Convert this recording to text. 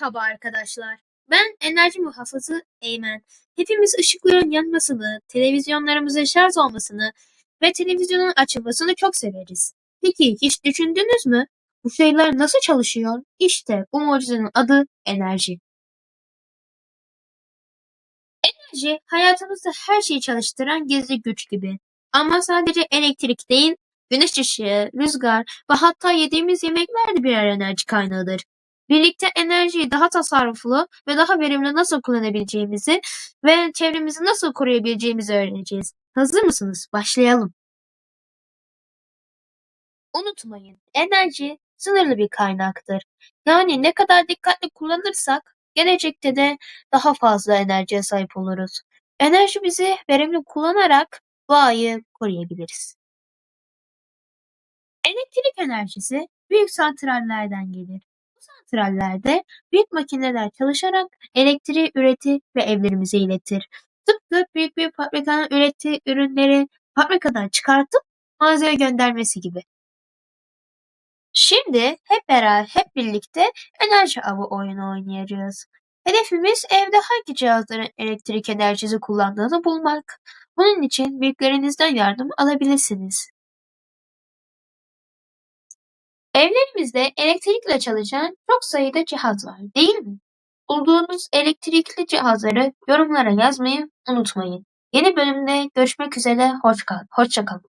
Merhaba arkadaşlar. Ben enerji muhafızı Eymen. Hepimiz ışıkların yanmasını, televizyonlarımızın şarj olmasını ve televizyonun açılmasını çok severiz. Peki hiç düşündünüz mü? Bu şeyler nasıl çalışıyor? İşte bu mucizenin adı enerji. Enerji hayatımızda her şeyi çalıştıran gizli güç gibi. Ama sadece elektrik değil, güneş ışığı, rüzgar ve hatta yediğimiz yemekler de birer enerji kaynağıdır. Birlikte enerjiyi daha tasarruflu ve daha verimli nasıl kullanabileceğimizi ve çevremizi nasıl koruyabileceğimizi öğreneceğiz. Hazır mısınız? Başlayalım. Unutmayın, enerji sınırlı bir kaynaktır. Yani ne kadar dikkatli kullanırsak gelecekte de daha fazla enerjiye sahip oluruz. Enerjimizi verimli kullanarak doğayı koruyabiliriz. Elektrik enerjisi büyük santrallerden gelir. Santrallerde büyük makineler çalışarak elektriği üretir ve evlerimize iletir. Tıpkı büyük bir fabrikanın ürettiği ürünleri fabrikadan çıkartıp mağazaya göndermesi gibi. Şimdi hep beraber, hep birlikte enerji avı oyunu oynayacağız. Hedefimiz evde hangi cihazların elektrik enerjisi kullandığını bulmak. Bunun için büyüklerinizden yardım alabilirsiniz. Evlerimizde elektrikle çalışan çok sayıda cihaz var, değil mi? Bulduğunuz elektrikli cihazları yorumlara yazmayı unutmayın. Yeni bölümde görüşmek üzere, hoşça kalın.